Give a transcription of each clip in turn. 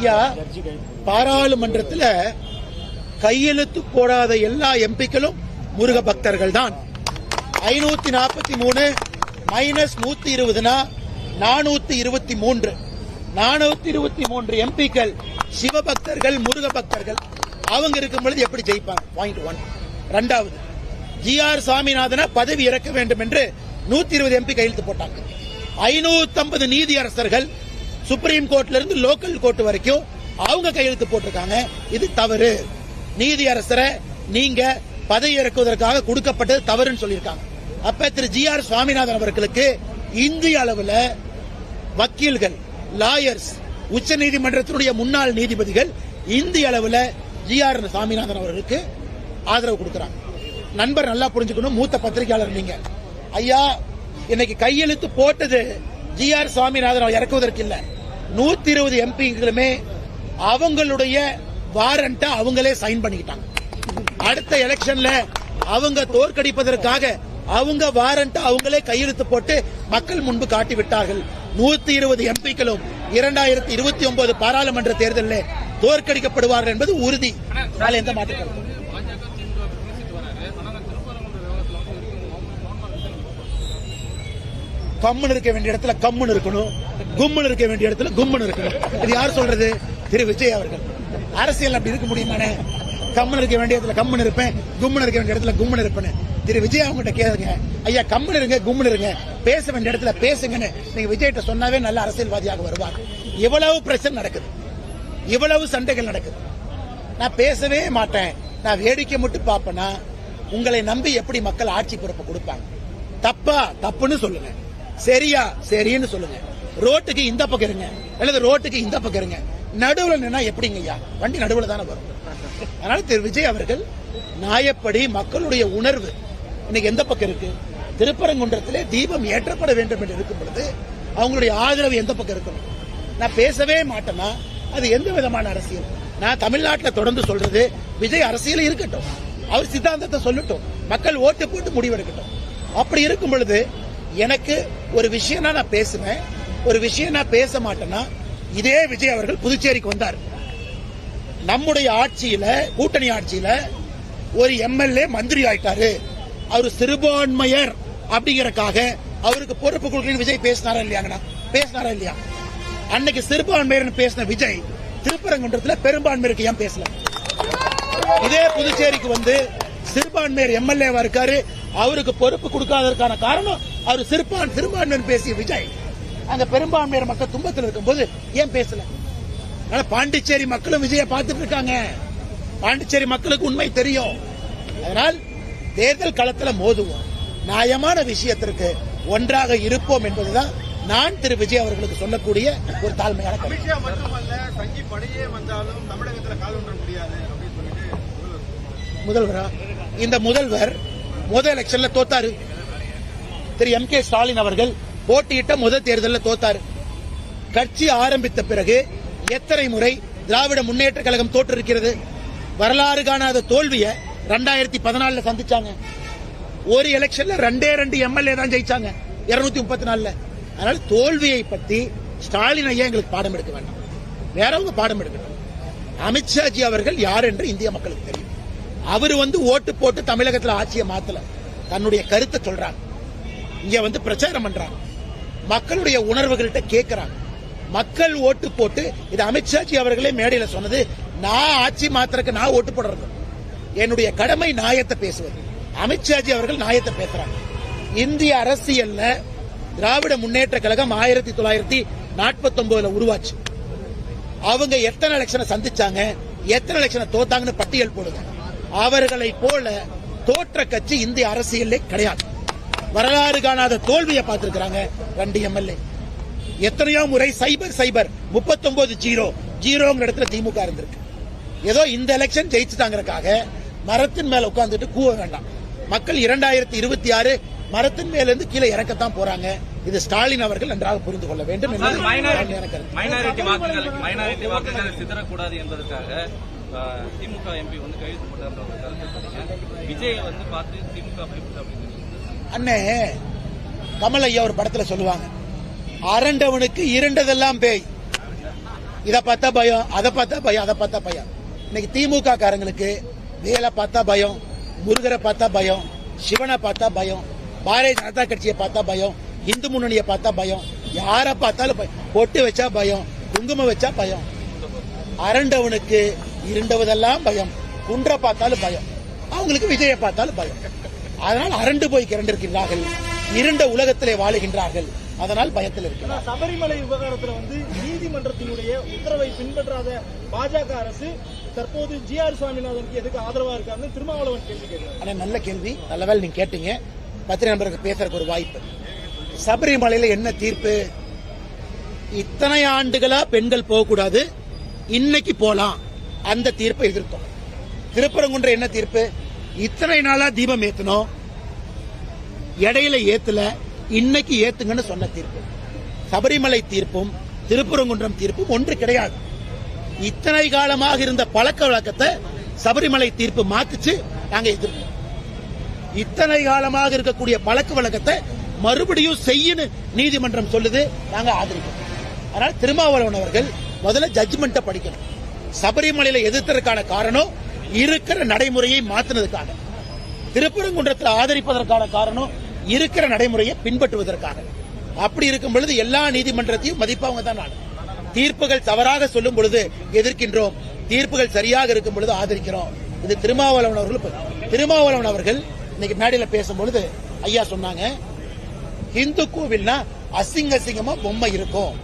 ஐயா பாராளுமன்றத்தில் கையெழுத்து போடாத எல்லா எம்பிக்களும் முருக பக்தர்கள் தான் ஐநூத்தி நாற்பத்தி மூணு மைனஸ் நூத்தி இருபதுனா நானூத்தி இருபத்தி மூன்று. நானூத்தி இருபத்தி மூன்று எம்பிக்கள் சிவபக்தர்கள் முருக பக்தர்கள். அவங்க இருக்கும் பொழுது எப்படி ஜெயிப்பாங்க? பாயிண்ட் ஒன் ரெண்டாவது ஜி ஆர் சாமிநாதனை பதவி இறக்க வேண்டும் என்று நூத்தி இருபது எம்பி கையெழுத்து போட்டாங்க. ஐநூத்தி ஐம்பது நீதியரசர்கள் சுப்ரீம் கோர்ட்ல இருந்து லோக்கல் கோர்ட் வரைக்கும் அவங்க கையெழுத்து போட்டிருக்காங்க. இது தவறு. நீதியரசரை நீங்க பதவி இறக்குவதற்காக கொடுக்கப்பட்டது தவறுன்னு சொல்லியிருக்காங்க. அப்ப திரு ஜி ஆர் சுவாமிநாதன் அவர்களுக்கு இந்திய அளவில் வக்கீல்கள் லாயர்ஸ் உச்ச நீதிமன்றத்தினுடைய முன்னாள் நீதிபதிகள் இந்திய அளவில் ஜி ஆர் சாமிநாதன் அவர்களுக்கு ஆதரவு கொடுக்குறாங்க. நண்பர் நல்லா புரிஞ்சுக்கணும். மூத்த பத்திரிகையாளர் நீங்க. ஐயா இன்னைக்கு கையெழுத்து போட்டது ஜி ஆர் சுவாமிநாதன் அவர் இறக்குவதற்கு இல்லை. நூத்தி இருபது எம்பிங்களுமே அவங்களுடைய வாரண்ட அவங்களே சைன் பண்ணிக்கிட்டாங்க. அடுத்த எலெக்ஷன்ல அவங்க தோற்கடிப்பதற்காக அவங்க வாரண்ட் அவங்களே கையெழுத்து போட்டு மக்கள் முன்பு காட்டி விட்டார்கள் நூத்தி இருபது எம்பிக்களும் இரண்டாயிரத்தி இருபத்தி ஒன்பது பாராளுமன்ற தேர்தலில் தோற்கடிக்கப்படுவார்கள் என்பது உறுதி. எந்த மாற்றம் கம்முன்னு இருக்க வேண்டிய இடத்துல கம்முன்னு இருக்கணும். கும்மன் இருக்க வேண்டிய இடத்துல கும்முன்னு இருக்கணும். இது யார் சொல்றது? திரு விஜய் அவர்கள். அரசியல் அப்படி இருக்க முடியுமானே? கம்முன்னு இருக்க வேண்டிய இடத்துல கம்முன்னு இருப்பேன். கும்மன் இருக்க வேண்டிய இடத்துல கும்மன் இருப்பேன். திரு விஜய் அவங்ககிட்ட கேளுங்க. ஐயா கம்மன் இருங்க கும்மன் இருங்க. பேச வேண்டிய இடத்துல பேசுங்கன்னு நீங்க விஜய்கிட்ட சொன்னாவே நல்ல அரசியல்வாதியாக வருவார். இவ்வளவு பிரச்சனை நடக்குது. இவ்வளவு சண்டைகள் நடக்குது. நான் பேசவே மாட்டேன். நான் வேடிக்கை மட்டும் பார்ப்பேனா? உங்களை நம்பி எப்படி மக்கள் ஆட்சி பொறுப்பு கொடுப்பாங்க? தப்பா? தப்புன்னு சொல்லுங்க. சரியா? சரின்னு சொல்லுங்க. ரோட்டுக்கு இந்த பக்கம் இருங்க. அல்லது ரோட்டுக்கு இந்த பக்கம் இருங்க. நடுவுல நின்னா எப்படிங்க ஐயா வண்டி நடுவுல தானே வரும். அதனால திரு விஜய் அவர்கள் நியாயப்படி மக்களுடைய உணர்வு. இன்னைக்கு எந்த பக்கம் இருக்கு? திருப்பரங்குன்றத்திலே தீபம் ஏற்றப்பட வேண்டும் என்று இருக்கும் பொழுது அவங்களுடைய ஆதரவு எந்த பக்கம் இருக்கணும்? நான் பேசவே மாட்டேன்னா அது எந்த விதமான அரசியல்? நான் தமிழ்நாட்டில் தொடர்ந்து சொல்றது விஜய் அரசியல் இருக்கட்டும். அவர் சித்தாந்தத்தை சொல்லட்டும். மக்கள் ஓட்டு போட்டு முடிவெடுக்கட்டும். அப்படி இருக்கும் பொழுது எனக்கு ஒரு விஷயம்னா நான் பேசுவேன். ஒரு விஷயம் நான் பேச மாட்டேன்னா இதே விஜய் அவர்கள் புதுச்சேரிக்கு வந்தார். நம்முடைய ஆட்சியில கூட்டணி ஆட்சியில ஒரு எம்எல்ஏ மந்திரி ஆயிட்டாரு. அவர் சிறுபான்மையர் அப்படிங்கறக்காக அவருக்கு பொறுப்பு கொடுக்கணும் விஜய் பேசினாரா இல்லையாங்கண்ணா? பேசினாரா இல்லையா? அன்னைக்கு சிறுபான்மையர்னு பேசின விஜய் திருப்பரங்குன்றத்துல பெரும்பான்மையருக்கு ஏன் பேசல? இதே புதுச்சேரிக்கு வந்து சிறுபான்மையர் எம்எல்ஏவா இருக்காரு. அவருக்கு பொறுப்பு கொடுக்காததற்கான காரணம் அவர் சிறுபான் சிறுபான்மையர் பேசிய விஜய். அங்க பெரும்பான்மையர் மக்கள் துன்பத்தில் இருக்கும்போது ஏன் பேசல? அதனால பாண்டிச்சேரி மக்களும் விஜய பார்த்துட்டு இருக்காங்க. பாண்டிச்சேரி மக்களுக்கு உண்மை தெரியும். அதனால் தேர்தல் களத்துல மோதுவோம். நியாயமான விஷயத்திற்கு ஒன்றாக இருப்போம் என்பதுதான் நான் திரு விஜய் அவர்களுக்கு சொல்லக்கூடிய ஒரு தாழ்மையான கருத்து. படையே வந்தாலும் தமிழகத்துல முடியாது முதல்வரா இந்த முதல்வர் முதல் எலெக்ஷன்ல தோத்தாரு. திரு எம் கே ஸ்டாலின் அவர்கள் போட்டியிட்ட முதல் தேர்தலில் தோத்தாரு. கட்சி ஆரம்பித்த பிறகு எத்தனை முறை திராவிட முன்னேற்ற கழகம் தோற்றிருக்கிறது? வரலாறு காணாத தோல்வியை ரெண்டாயிரத்தி பதினாலுல சந்திச்சாங்க. ஒரு எலெக்ஷன்ல ரெண்டே ரெண்டு எம்எல்ஏ தான் ஜெயிச்சாங்க. இருநூத்தி முப்பத்தி நாலுல. அதனால தோல்வியை பத்தி ஸ்டாலின் ஐயா எங்களுக்கு பாடம் எடுக்க வேண்டாம். வேறவங்க பாடம் எடுக்கட்டும். அமித்ஷாஜி அவர்கள் யார் என்று இந்திய மக்களுக்கு தெரியும். அவர் வந்து ஓட்டு போட்டு தமிழகத்தில் ஆட்சியை மாத்தல. தன்னுடைய கருத்தை சொல்றாங்க இங்க வந்து பிரச்சாரம் பண்றாங்க மக்களுடைய உணர்வுகள்கிட்ட கேட்கிறாங்க மக்கள் ஓட்டு போட்டு இது அமித்ஷாஜி அவர்களே மேடையில் சொன்னது நான் ஆட்சி மாத்திரக்கு நான் ஓட்டு போடுறது. என்னுடைய கடமை நியாயத்தை பேசுவது. அமித்ஷாஜி அவர்கள் நியாயத்தை பேசுறாங்க. இந்திய அரசியல்ல திராவிட முன்னேற்ற கழகம் ஆயிரத்தி தொள்ளாயிரத்தி நாற்பத்தி ஒன்பதுல உருவாச்சு. அவங்க எத்தனை எலெக்ஷனை சந்திச்சாங்க எத்தனை எலெக்ஷனை தோத்தாங்கன்னு பட்டியல் போடுங்க. அவர்களை போல தோற்ற கட்சி இந்திய அரசியலே கிடையாது. வரலாறு காணாத தோல்வியை பார்த்திருக்கிறாங்க. ரெண்டு எம்எல்ஏ எத்தனையோ முறை சைபர் சைபர். 39 ஜீரோ. ஜீரோங்கிற இடத்துல திமுக இருந்திருக்கு. ஏதோ இந்த எலெக்ஷன் ஜெயிச்சுட்டாங்கறக்காக மரத்தின் மேல உட்கார்ந்துட்டு கூவ வேண்டாம். மக்கள் இரண்டாயிரத்தி இருபத்தி ஆறு மரத்தின் மேல இருந்து கீழே இறக்கத்தான் போறாங்க. இது ஸ்டாலின் அவர்கள் நன்றாக புரிந்து கொள்ள வேண்டும் என்பது தாழ்மையான கருத்து. மைனாரிட்டி வாக்குகள் மைனாரிட்டி வாக்குகள் சிதறக்கூடாது என்பதற்காக திமுக எம்பி வந்து கைது விஜயை வந்து பார்த்து திமுக அண்ணே கமல் ஐயா ஒரு படத்துல சொல்லுவாங்க. அரண்டவனுக்கு இரண்டதெல்லாம் பேய். இதை பார்த்தா பயம் அதை பார்த்தா பயம் அதை பார்த்தா பயம். இன்னைக்கு திமுக காரங்களுக்கு வேலை பார்த்தா பயம் முருகரை பார்த்தா பயம் சிவனை பார்த்தா பயம் பாரதிய ஜனதா கட்சியை பார்த்தா பயம் இந்து முன்னணியை பார்த்தா பயம் யாரை பார்த்தாலும் பயம். பொட்டு வச்சா பயம் குங்குமம் வச்சா பயம். அரண்டவனுக்கு இருண்டவதெல்லாம் பயம் குன்றை பார்த்தாலும் பயம். அவங்களுக்கு விஜயை பார்த்தாலும் பயம். அதனால் அரண்டு போய் கிரண்டிருக்கிறார்கள் இருண்ட உலகத்திலே வாழுகின்றார்கள். அதனால் பயத்தில் இருக்கிறார். சபரிமலை விவகாரத்துல வந்து நீதிமன்றத்தினுடைய உத்தரவை பின்பற்றாத பாஜக அரசு தற்போது ஜி ஆர் சுவாமிநாதனுக்கு எதுக்கு ஆதரவா இருக்காருன்னு திருமாவளவன் கேள்வி கேட்கிறார். நல்ல கேள்வி. நல்ல வேளை நீங்க கேட்டீங்க. பத்திரிகை நண்பருக்கு பேசுறதுக்கு ஒரு வாய்ப்பு. சபரிமலையில என்ன தீர்ப்பு? இத்தனை ஆண்டுகளா பெண்கள் போகக்கூடாது. இன்னைக்கு போலாம். அந்த தீர்ப்பை எதிர்த்தோம். திருப்பரங்குன்ற என்ன தீர்ப்பு? இத்தனை நாளா தீபம் ஏத்தணும். இடையில ஏத்துல இன்னைக்கு ஏத்துங்கன்னு சொன்ன தீர்ப்பு. சபரிமலை தீர்ப்பும் திருப்பரங்குன்றம் தீர்ப்பும் ஒன்று கிடையாது. இத்தனை காலமாக இருந்த பழக்க வழக்கத்தை சபரிமலை தீர்ப்பு மாத்துச்சு நாங்க எதிர்ப்போம் இத்தனை காலமாக இருக்கக்கூடிய பழக்க வழக்கத்தை மறுபடியும் செய்யுன்னு நீதிமன்றம் சொல்லுது நாங்க ஆதரிப்போம் அதனால திருமாவளவன் அவர்கள் முதல்ல ஜட்ஜ்மெண்ட்டை படிக்கணும். சபரிமலையில எதிர்த்ததற்கான காரணம் இருக்கிற நடைமுறையை மாத்தினதுக்காக. திருப்பரங்குன்றத்தில் ஆதரிப்பதற்கான காரணம் இருக்கிற நடைமுறையை பின்பற்றுவதற்காக. அப்படி இருக்கும் பொழுது எல்லா நீதிமன்றத்தையும் மதிப்பவங்க தான் நான் தீர்ப்புகள் தவறாக சொல்லும் பொழுது எதிர்க்கின்றோம். தீர்ப்புகள் சரியாக இருக்கும் பொழுது ஆதரிக்கிறோம். இது திருமாவளவன் அவர்கள் திருமாவளவன் அவர்கள் இன்னைக்கு மேடையில பேசும்பொழுது ஐயா சொன்னாங்க இந்து கோவில்னா அசிங்க அசிங்கமா பொம்மை இருக்கும்.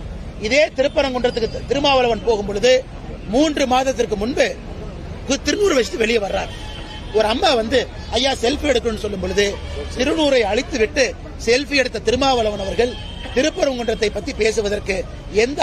இதே திருப்பரங்குன்றத்துக்கு திருமாவளவன் போகும் பொழுது மூன்று மாதத்திற்கு முன்பு கு- திருநூறு வச்சுட்டு வெளியே வர்றாரு. ஒரு அம்மா வந்து ஐயா செல்ஃபி எடுக்கணும்னு சொல்லும் பொழுது திருநூரை அழித்து விட்டு செல்ஃபி எடுத்த திருமாவளவன் அவர்கள் திருப்பரங்குன்றத்தை பத்தி பேசுவதற்கு எந்த